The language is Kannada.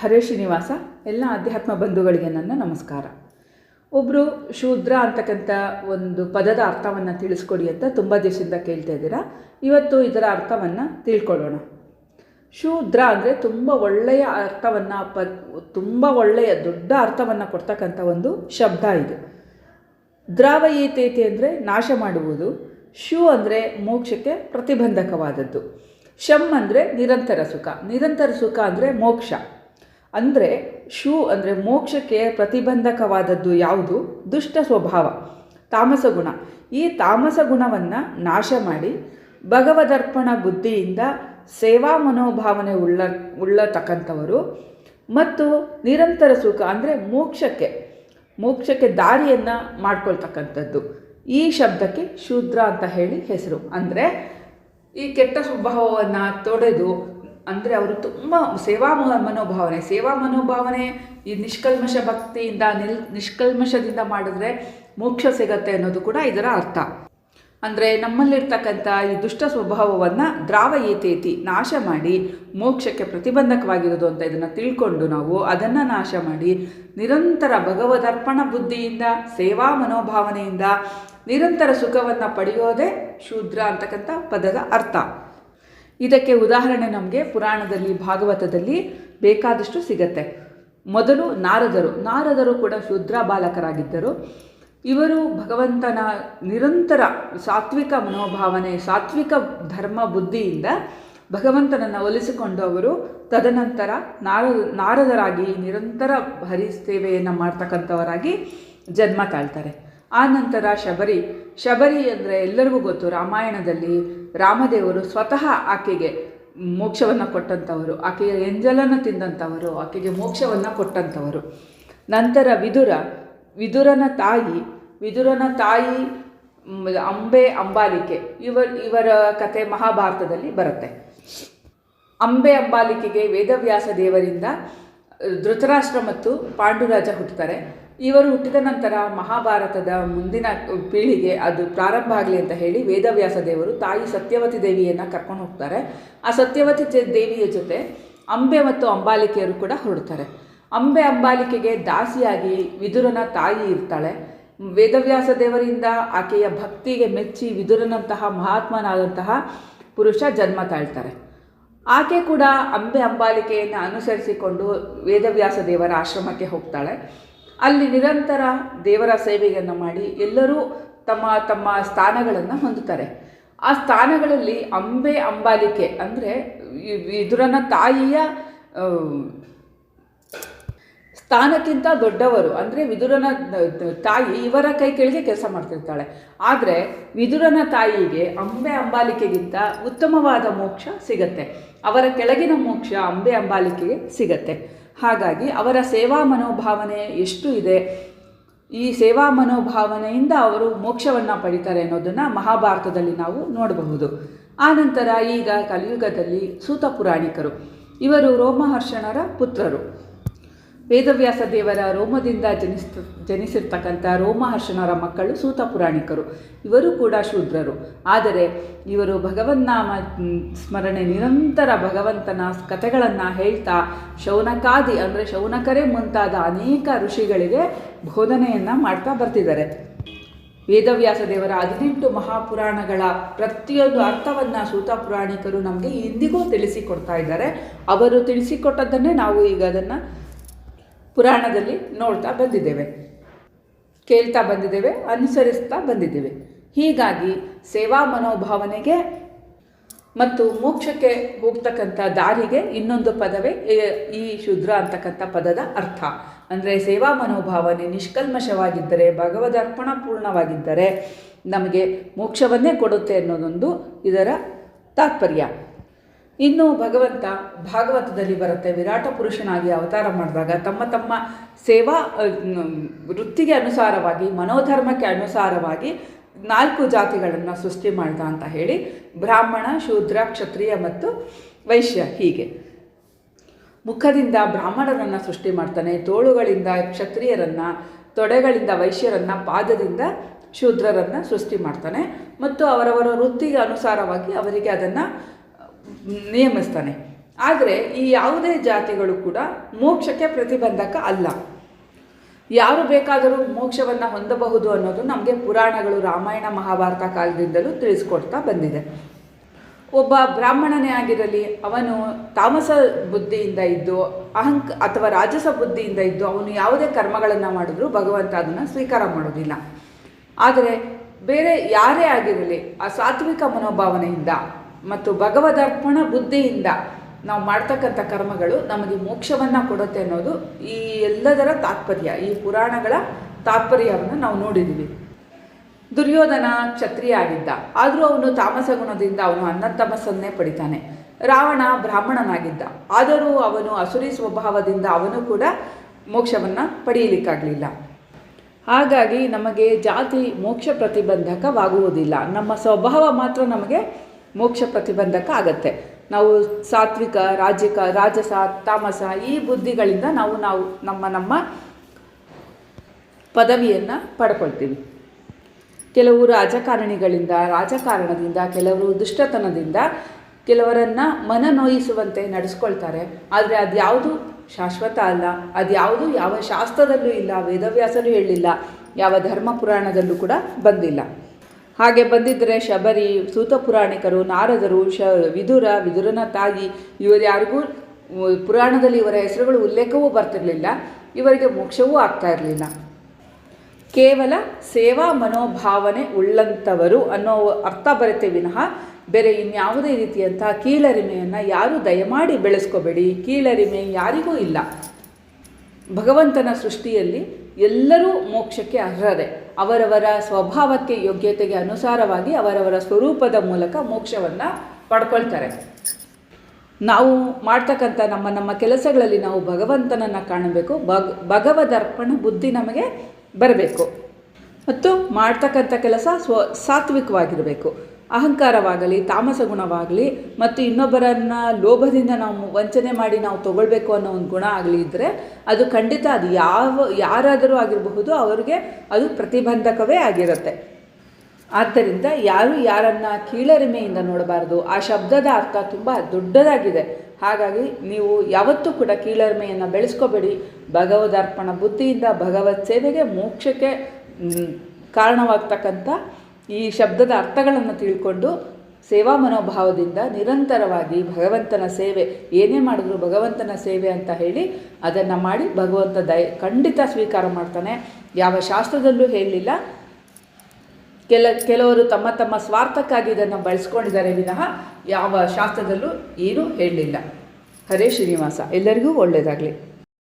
ಹರೇ ಶ್ರೀನಿವಾಸ, ಎಲ್ಲ ಅಧ್ಯಾತ್ಮ ಬಂಧುಗಳಿಗೆ ನನ್ನ ನಮಸ್ಕಾರ. ಒಬ್ಬರು ಶೂದ್ರ ಅಂತಕ್ಕಂಥ ಒಂದು ಪದದ ಅರ್ಥವನ್ನು ತಿಳಿಸ್ಕೊಡಿ ಅಂತ ತುಂಬ ದಿವಸದಿಂದ ಕೇಳ್ತಾ ಇದ್ದೀರಾ. ಇವತ್ತು ಇದರ ಅರ್ಥವನ್ನು ತಿಳ್ಕೊಳ್ಳೋಣ. ಶೂದ್ರ ಅಂದರೆ ತುಂಬ ಒಳ್ಳೆಯ ಅರ್ಥವನ್ನು ಪ ತುಂಬ ಒಳ್ಳೆಯ ದೊಡ್ಡ ಅರ್ಥವನ್ನು ಕೊಡ್ತಕ್ಕಂಥ ಒಂದು ಶಬ್ದ ಇದು. ದ್ರಾವಯೇತೇತಿ ಅಂದರೆ ನಾಶ ಮಾಡುವುದು, ಶೂ ಅಂದರೆ ಮೋಕ್ಷಕ್ಕೆ ಪ್ರತಿಬಂಧಕವಾದದ್ದು. ಶಮ್ ಅಂದರೆ ನಿರಂತರ ಸುಖ ನಿರಂತರ ಸುಖ ಅಂದರೆ ಮೋಕ್ಷ. ಅಂದರೆ ಶೂ ಅಂದರೆ ಮೋಕ್ಷಕ್ಕೆ ಪ್ರತಿಬಂಧಕವಾದದ್ದು ಯಾವುದು? ದುಷ್ಟ ಸ್ವಭಾವ, ತಾಮಸ ಗುಣ. ಈ ತಾಮಸ ಗುಣವನ್ನು ನಾಶ ಮಾಡಿ ಭಗವದರ್ಪಣ ಬುದ್ಧಿಯಿಂದ ಸೇವಾ ಮನೋಭಾವನೆ ಉಳ್ಳ, ಉಳ್ಳತಕ್ಕಂಥವರು ಮತ್ತು ನಿರಂತರ ಸುಖ ಅಂದರೆ ಮೋಕ್ಷಕ್ಕೆ ಮೋಕ್ಷಕ್ಕೆ ದಾರಿಯನ್ನು ಮಾಡ್ಕೊಳ್ತಕ್ಕಂಥದ್ದು. ಈ ಶಬ್ದಕ್ಕೆ ಶೂದ್ರ ಅಂತ ಹೇಳಿ ಹೆಸರು. ಅಂದರೆ ಈ ಕೆಟ್ಟ ಸ್ವಭಾವವನ್ನು ತೊಡೆದು ಅಂದರೆ ಅವರು ತುಂಬ ಸೇವಾ ಮನೋಭಾವನೆ ಸೇವಾ ಮನೋಭಾವನೆ ಈ ನಿಷ್ಕಲ್ಮಶ ಭಕ್ತಿಯಿಂದ, ನಿಲ್ ನಿಷ್ಕಲ್ಮಶದಿಂದ ಮಾಡಿದ್ರೆ ಮೋಕ್ಷ ಸಿಗತ್ತೆ ಅನ್ನೋದು ಕೂಡ ಇದರ ಅರ್ಥ. ಅಂದರೆ ನಮ್ಮಲ್ಲಿರ್ತಕ್ಕಂಥ ಈ ದುಷ್ಟ ಸ್ವಭಾವವನ್ನು ದ್ರಾವ ಏತೇತಿ ನಾಶ ಮಾಡಿ ಮೋಕ್ಷಕ್ಕೆ ಪ್ರತಿಬಂಧಕವಾಗಿರೋದು ಅಂತ ಇದನ್ನು ತಿಳ್ಕೊಂಡು ನಾವು ಅದನ್ನು ನಾಶ ಮಾಡಿ ನಿರಂತರ ಭಗವದರ್ಪಣ ಬುದ್ಧಿಯಿಂದ, ಸೇವಾ ಮನೋಭಾವನೆಯಿಂದ ನಿರಂತರ ಸುಖವನ್ನು ಪಡೆಯೋದೇ ಶೂದ್ರ ಅಂತಕ್ಕಂಥ ಪದದ ಅರ್ಥ. ಇದಕ್ಕೆ ಉದಾಹರಣೆ ನಮಗೆ ಪುರಾಣದಲ್ಲಿ, ಭಾಗವತದಲ್ಲಿ ಬೇಕಾದಷ್ಟು ಸಿಗತ್ತೆ. ಮೊದಲು ನಾರದರು ನಾರದರು ಕೂಡ ಶುದ್ರ ಬಾಲಕರಾಗಿದ್ದರು. ಇವರು ಭಗವಂತನ ನಿರಂತರ ಸಾತ್ವಿಕ ಮನೋಭಾವನೆ, ಸಾತ್ವಿಕ ಧರ್ಮ ಬುದ್ಧಿಯಿಂದ ಭಗವಂತನನ್ನು ಒಲಿಸಿಕೊಂಡು ಅವರು ತದನಂತರ ನಾರ, ನಾರದರಾಗಿ ನಿರಂತರ ಹರಿ ಸೇವೆಯನ್ನು ಮಾಡ್ತಕ್ಕಂಥವರಾಗಿ ಜನ್ಮ ತಾಳ್ತಾರೆ. ಆ ನಂತರ ಶಬರಿ ಶಬರಿ ಅಂದರೆ ಎಲ್ಲರಿಗೂ ಗೊತ್ತು, ರಾಮಾಯಣದಲ್ಲಿ ರಾಮದೇವರು ಸ್ವತಃ ಆಕೆಗೆ ಮೋಕ್ಷವನ್ನು ಕೊಟ್ಟಂಥವರು ಆಕೆಯ ಎಂಜಲನ್ನು ತಿಂದಂಥವರು ಆಕೆಗೆ ಮೋಕ್ಷವನ್ನು ಕೊಟ್ಟಂಥವರು ನಂತರ ವಿದುರ, ವಿದುರನ ತಾಯಿ ವಿದುರನ ತಾಯಿ ಅಂಬೆ ಅಂಬಾಲಿಕೆ ಇವರ್ ಇವರ ಕತೆ ಮಹಾಭಾರತದಲ್ಲಿ ಬರುತ್ತೆ. ಅಂಬೆ ಅಂಬಾಲಿಕೆಗೆ ವೇದವ್ಯಾಸ ದೇವರಿಂದ ಧೃತರಾಷ್ಟ್ರ ಮತ್ತು ಪಾಂಡುರಾಜ ಹುಟ್ಟುತ್ತಾರೆ ಇವರು ಹುಟ್ಟಿದ ನಂತರ ಮಹಾಭಾರತದ ಮುಂದಿನ ಪೀಳಿಗೆ ಅದು ಪ್ರಾರಂಭ ಆಗಲಿ ಅಂತ ಹೇಳಿ ವೇದವ್ಯಾಸ ದೇವರು ತಾಯಿ ಸತ್ಯವತಿ ದೇವಿಯನ್ನು ಕರ್ಕೊಂಡು ಹೋಗ್ತಾರೆ. ಆ ಸತ್ಯವತಿ ದೇವಿಯ ಜೊತೆ ಅಂಬೆ ಮತ್ತು ಅಂಬಾಲಿಕೆಯರು ಕೂಡ ಹೊರಡ್ತಾರೆ. ಅಂಬೆ ಅಂಬಾಲಿಕೆಗೆ ದಾಸಿಯಾಗಿ ವಿದುರನ ತಾಯಿ ಇರ್ತಾಳೆ. ವೇದವ್ಯಾಸ ದೇವರಿಂದ ಆಕೆಯ ಭಕ್ತಿಗೆ ಮೆಚ್ಚಿ ವಿದುರನಂತಹ ಮಹಾತ್ಮನಾದಂತಹ ಪುರುಷ ಜನ್ಮ ತಾಳ್ತಾರೆ. ಆಕೆ ಕೂಡ ಅಂಬೆ ಅಂಬಾಲಿಕೆಯನ್ನು ಅನುಸರಿಸಿಕೊಂಡು ವೇದವ್ಯಾಸ ದೇವರ ಆಶ್ರಮಕ್ಕೆ ಹೋಗ್ತಾಳೆ. ಅಲ್ಲಿ ನಿರಂತರ ದೇವರ ಸೇವೆಯನ್ನು ಮಾಡಿ ಎಲ್ಲರೂ ತಮ್ಮ ತಮ್ಮ ಸ್ಥಾನಗಳನ್ನು ಹೊಂದುತ್ತಾರೆ. ಆ ಸ್ಥಾನಗಳಲ್ಲಿ ಅಂಬೆ ಅಂಬಾಲಿಕೆ ಅಂದರೆ ವಿದುರನ ತಾಯಿಯ ಸ್ಥಾನಕ್ಕಿಂತ ದೊಡ್ಡವರು ಅಂದರೆ ವಿದುರನ ತಾಯಿ ಇವರ ಕೈ ಕೆಳಗೆ ಕೆಲಸ ಮಾಡ್ತಿರ್ತಾಳೆ. ಆದರೆ ವಿದುರನ ತಾಯಿಗೆ ಅಂಬೆ ಅಂಬಾಲಿಕೆಗಿಂತ ಉತ್ತಮವಾದ ಮೋಕ್ಷ ಸಿಗತ್ತೆ. ಅವರ ಕೆಳಗಿನ ಮೋಕ್ಷ ಅಂಬೆ ಅಂಬಾಲಿಕೆಗೆ ಸಿಗತ್ತೆ. ಹಾಗಾಗಿ ಅವರ ಸೇವಾ ಮನೋಭಾವನೆ ಎಷ್ಟು ಇದೆ? ಈ ಸೇವಾ ಮನೋಭಾವನೆಯಿಂದ ಅವರು ಮೋಕ್ಷವನ್ನು ಪಡಿತಾರೆ ಅನ್ನೋದನ್ನು ಮಹಾಭಾರತದಲ್ಲಿ ನಾವು ನೋಡಬಹುದು. ಆನಂತರ ಈಗ ಕಲಿಯುಗದಲ್ಲಿ ಸೂತ ಪುರಾಣಿಕರು. ಇವರು ರೋಮಹರ್ಷಣರ ಪುತ್ರರು. ವೇದವ್ಯಾಸ ದೇವರ ರೋಮದಿಂದ ಜನಿಸ್ ಜನಿಸಿರ್ತಕ್ಕಂಥ ರೋಮಹರ್ಷಣರ ಮಕ್ಕಳು ಸೂತ ಪುರಾಣಿಕರು. ಇವರು ಕೂಡ ಶೂದ್ರರು. ಆದರೆ ಇವರು ಭಗವನ್ನಾಮ ಸ್ಮರಣೆ ನಿರಂತರ ಭಗವಂತನ ಕಥೆಗಳನ್ನು ಹೇಳ್ತಾ ಶೌನಕಾದಿ ಅಂದರೆ ಶೌನಕರೇ ಮುಂತಾದ ಅನೇಕ ಋಷಿಗಳಿಗೆ ಬೋಧನೆಯನ್ನು ಮಾಡ್ತಾ ಬರ್ತಿದ್ದಾರೆ. ವೇದವ್ಯಾಸ ದೇವರ ಹದಿನೆಂಟು ಮಹಾಪುರಾಣಗಳ ಪ್ರತಿಯೊಂದು ಅರ್ಥವನ್ನು ಸೂತ ಪುರಾಣಿಕರು ನಮಗೆ ಇಂದಿಗೂ ತಿಳಿಸಿಕೊಡ್ತಾ ಇದ್ದಾರೆ. ಅವರು ತಿಳಿಸಿಕೊಟ್ಟದ್ದನ್ನೇ ನಾವು ಈಗ ಅದನ್ನು ಪುರಾಣದಲ್ಲಿ ನೋಡ್ತಾ ಬಂದಿದ್ದೇವೆ, ಕೇಳ್ತಾ ಬಂದಿದ್ದೇವೆ, ಅನುಸರಿಸ್ತಾ ಬಂದಿದ್ದೇವೆ. ಹೀಗಾಗಿ ಸೇವಾ ಮನೋಭಾವನೆಗೆ ಮತ್ತು ಮೋಕ್ಷಕ್ಕೆ ಹೋಗ್ತಕ್ಕಂಥ ದಾರಿಗೆ ಇನ್ನೊಂದು ಪದವೇ ಈ- ಶುದ್ರ ಅಂತಕ್ಕಂಥ ಪದದ ಅರ್ಥ. ಅಂದರೆ ಸೇವಾ ಮನೋಭಾವನೆ ನಿಷ್ಕಲ್ಮಶವಾಗಿದ್ದರೆ ಭಗವದರ್ಪಣ ಪೂರ್ಣವಾಗಿದ್ದರೆ ನಮಗೆ ಮೋಕ್ಷವನ್ನೇ ಕೊಡುತ್ತೆ ಅನ್ನೋದೊಂದು ಇದರ ತಾತ್ಪರ್ಯ. ಇನ್ನು ಭಗವಂತ ಭಾಗವತದಲ್ಲಿ ಬರುತ್ತೆ, ವಿರಾಟ ಪುರುಷನಾಗಿ ಅವತಾರ ಮಾಡಿದಾಗ ತಮ್ಮ ತಮ್ಮ ಸೇವಾ ವೃತ್ತಿಗೆ ಅನುಸಾರವಾಗಿ, ಮನೋಧರ್ಮಕ್ಕೆ ಅನುಸಾರವಾಗಿ ನಾಲ್ಕು ಜಾತಿಗಳನ್ನು ಸೃಷ್ಟಿ ಮಾಡ್ದ ಅಂತ ಹೇಳಿ ಬ್ರಾಹ್ಮಣ, ಶೂದ್ರ, ಕ್ಷತ್ರಿಯ ಮತ್ತು ವೈಶ್ಯ ಹೀಗೆ. ಮುಖದಿಂದ ಬ್ರಾಹ್ಮಣರನ್ನು ಸೃಷ್ಟಿ ಮಾಡ್ತಾನೆ, ತೋಳುಗಳಿಂದ ಕ್ಷತ್ರಿಯರನ್ನು, ತೊಡೆಗಳಿಂದ ವೈಶ್ಯರನ್ನು, ಪಾದದಿಂದ ಶೂದ್ರರನ್ನು ಸೃಷ್ಟಿ ಮಾಡ್ತಾನೆ ಮತ್ತು ಅವರವರ ವೃತ್ತಿಗೆ ಅನುಸಾರವಾಗಿ ಅವರಿಗೆ ಅದನ್ನು ನಿಯಮಿಸ್ತಾನೆ. ಆದರೆ ಈ ಯಾವುದೇ ಜಾತಿಗಳು ಕೂಡ ಮೋಕ್ಷಕ್ಕೆ ಪ್ರತಿಬಂಧಕ ಅಲ್ಲ. ಯಾರು ಬೇಕಾದರೂ ಮೋಕ್ಷವನ್ನು ಹೊಂದಬಹುದು ಅನ್ನೋದು ನಮಗೆ ಪುರಾಣಗಳು ರಾಮಾಯಣ, ಮಹಾಭಾರತ ಕಾಲದಿಂದಲೂ ತಿಳಿಸ್ಕೊಡ್ತಾ ಬಂದಿದೆ. ಒಬ್ಬ ಬ್ರಾಹ್ಮಣನೇ ಆಗಿರಲಿ, ಅವನು ತಾಮಸ ಬುದ್ಧಿಯಿಂದ ಇದ್ದು, ಅಹಂಕ ಅಥವಾ ರಾಜಸ ಬುದ್ಧಿಯಿಂದ ಇದ್ದು, ಅವನು ಯಾವುದೇ ಕರ್ಮಗಳನ್ನು ಮಾಡಿದ್ರೂ ಭಗವಂತ ಅದನ್ನು ಸ್ವೀಕಾರ ಮಾಡೋದಿಲ್ಲ. ಆದರೆ ಬೇರೆ ಯಾರೇ ಆಗಿರಲಿ, ಆ ಸಾತ್ವಿಕ ಮನೋಭಾವನೆಯಿಂದ ಮತ್ತು ಭಗವದರ್ಪಣ ಬುದ್ಧಿಯಿಂದ ನಾವು ಮಾಡ್ತಕ್ಕಂಥ ಕರ್ಮಗಳು ನಮಗೆ ಮೋಕ್ಷವನ್ನು ಕೊಡುತ್ತೆ ಅನ್ನೋದು ಈ ಎಲ್ಲದರ ತಾತ್ಪರ್ಯ, ಈ ಪುರಾಣಗಳ ತಾತ್ಪರ್ಯವನ್ನು ನಾವು ನೋಡಿದ್ದೀವಿ. ದುರ್ಯೋಧನ ಕ್ಷತ್ರಿಯ ಆಗಿದ್ದ. ಆದರೂ ಅವನು ತಾಮಸ ಗುಣದಿಂದ ಅವನು ಅನ್ನತಮಸ್ಸನ್ನೇ ಪಡಿತಾನೆ. ರಾವಣ ಬ್ರಾಹ್ಮಣನಾಗಿದ್ದ. ಆದರೂ ಅವನು ಅಸುರಿ ಸ್ವಭಾವದಿಂದ ಅವನು ಕೂಡ ಮೋಕ್ಷವನ್ನು ಪಡೆಯಲಿಕ್ಕಾಗಲಿಲ್ಲ ಹಾಗಾಗಿ ನಮಗೆ ಜಾತಿ ಮೋಕ್ಷ ಪ್ರತಿಬಂಧಕವಾಗುವುದಿಲ್ಲ. ನಮ್ಮ ಸ್ವಭಾವ ಮಾತ್ರ ನಮಗೆ ಮೋಕ್ಷ ಪ್ರತಿಬಂಧಕ ಆಗತ್ತೆ ನಾವು ಸಾತ್ವಿಕ ರಾಜಿಕ ರಾಜಸ, ತಾಮಸ ಈ ಬುದ್ಧಿಗಳಿಂದ ನಾವು ನಾವು ನಮ್ಮ ನಮ್ಮ ಪದವಿಯನ್ನು ಪಡ್ಕೊಳ್ತೀವಿ. ಕೆಲವು ರಾಜಕಾರಣಿಗಳಿಂದ, ರಾಜಕಾರಣದಿಂದ, ಕೆಲವರು ದುಷ್ಟತನದಿಂದ ಕೆಲವರನ್ನು ಮನನೋಯಿಸುವಂತೆ ನಡೆಸ್ಕೊಳ್ತಾರೆ. ಆದರೆ ಅದ್ಯಾವುದು ಶಾಶ್ವತ ಅಲ್ಲ. ಅದ್ಯಾವುದು ಯಾವ ಶಾಸ್ತ್ರದಲ್ಲೂ ಇಲ್ಲ ವೇದವ್ಯಾಸರು ಹೇಳಿಲ್ಲ, ಯಾವ ಧರ್ಮ ಪುರಾಣದಲ್ಲೂ ಕೂಡ ಬಂದಿಲ್ಲ. ಹಾಗೆ ಬಂದಿದ್ದರೆ ಶಬರಿ, ಸೂತ ಪುರಾಣಿಕರು, ನಾರದರು, ಶ, ವಿದುರ, ವಿದುರನ ತಾಯಿ, ಇವರು ಯಾರಿಗೂ ಪುರಾಣದಲ್ಲಿ ಇವರ ಹೆಸರುಗಳು ಉಲ್ಲೇಖವೂ ಬರ್ತಿರಲಿಲ್ಲ. ಇವರಿಗೆ ಮೋಕ್ಷವೂ ಆಗ್ತಾ ಇರಲಿಲ್ಲ. ಕೇವಲ ಸೇವಾ ಮನೋಭಾವನೆ ಉಳ್ಳಂಥವರು ಅನ್ನೋ ಅರ್ಥ ಬರುತ್ತೆ ವಿನಃ. ಬೇರೆ ಇನ್ಯಾವುದೇ ರೀತಿಯಂಥ ಕೀಳರಿಮೆಯನ್ನು ಯಾರೂ ದಯಮಾಡಿ ಬೆಳೆಸ್ಕೋಬೇಡಿ. ಕೀಳರಿಮೆ ಯಾರಿಗೂ ಇಲ್ಲ. ಭಗವಂತನ ಸೃಷ್ಟಿಯಲ್ಲಿ ಎಲ್ಲರೂ ಮೋಕ್ಷಕ್ಕೆ ಅರ್ಹರೆ. ಅವರವರ ಸ್ವಭಾವಕ್ಕೆ ಯೋಗ್ಯತೆಗೆ ಅನುಸಾರವಾಗಿ ಅವರವರ ಸ್ವರೂಪದ ಮೂಲಕ ಮೋಕ್ಷವನ್ನು ಪಡ್ಕೊಳ್ತಾರೆ. ನಾವು ಮಾಡ್ತಕ್ಕಂಥ ನಮ್ಮ ನಮ್ಮ ಕೆಲಸಗಳಲ್ಲಿ ನಾವು ಭಗವಂತನನ್ನು ಕಾಣಬೇಕು. ಭಗ್, ಭಗವದರ್ಪಣ ಬುದ್ಧಿ ನಮಗೆ ಬರಬೇಕು. ಮತ್ತು ಮಾಡ್ತಕ್ಕಂಥ ಕೆಲಸ ಸ್ವ, ಸಾತ್ವಿಕವಾಗಿರಬೇಕು. ಅಹಂಕಾರವಾಗಲಿ, ತಾಮಸ ಗುಣವಾಗಲಿ, ಮತ್ತು ಇನ್ನೊಬ್ಬರನ್ನು ಲೋಭದಿಂದ ನಾವು ವಂಚನೆ ಮಾಡಿ ನಾವು ತಗೊಳ್ಬೇಕು ಅನ್ನೋ ಒಂದು ಗುಣ ಆಗಲಿ ಇದ್ದರೆ ಅದು ಖಂಡಿತ ಅದು ಯಾವ, ಯಾರಾದರೂ ಆಗಿರಬಹುದು ಅವರಿಗೆ ಅದು ಪ್ರತಿಬಂಧಕವೇ ಆಗಿರುತ್ತೆ. ಆದ್ದರಿಂದ ಯಾರು ಯಾರನ್ನು ಕೀಳರಿಮೆಯಿಂದ ನೋಡಬಾರ್ದು. ಆ ಶಬ್ದದ ಅರ್ಥ ತುಂಬ ದೊಡ್ಡದಾಗಿದೆ. ಹಾಗಾಗಿ ನೀವು ಯಾವತ್ತೂ ಕೂಡ ಕೀಳರಿಮೆಯನ್ನು ಬೆಳೆಸ್ಕೋಬೇಡಿ. ಭಗವದರ್ಪಣ ಬುದ್ಧಿಯಿಂದ ಭಗವತ್ ಸೇವೆಗೆ ಮೋಕ್ಷಕ್ಕೆ ಕಾರಣವಾಗ್ತಕ್ಕಂಥ ಈ ಶಬ್ದದ ಅರ್ಥಗಳನ್ನು ತಿಳ್ಕೊಂಡು ಸೇವಾ ಮನೋಭಾವದಿಂದ ನಿರಂತರವಾಗಿ ಭಗವಂತನ ಸೇವೆ, ಏನೇ ಮಾಡಿದ್ರು ಭಗವಂತನ ಸೇವೆ ಅಂತ ಹೇಳಿ ಅದನ್ನು ಮಾಡಿ ಭಗವಂತ ದಯ, ಖಂಡಿತ ಸ್ವೀಕಾರ ಮಾಡ್ತಾನೆ. ಯಾವ ಶಾಸ್ತ್ರದಲ್ಲೂ ಹೇಳಲಿಲ್ಲ ಕೆಲ, ಕೆಲವರು ತಮ್ಮ ತಮ್ಮ ಸ್ವಾರ್ಥಕ್ಕಾಗಿ ಇದನ್ನು ಬಳಸ್ಕೊಂಡಿದ್ದಾರೆ ವಿನಃ ಯಾವ ಶಾಸ್ತ್ರದಲ್ಲೂ ಏನೂ ಹೇಳಲಿಲ್ಲ ಹರೇ ಶ್ರೀನಿವಾಸ, ಎಲ್ಲರಿಗೂ ಒಳ್ಳೆಯದಾಗಲಿ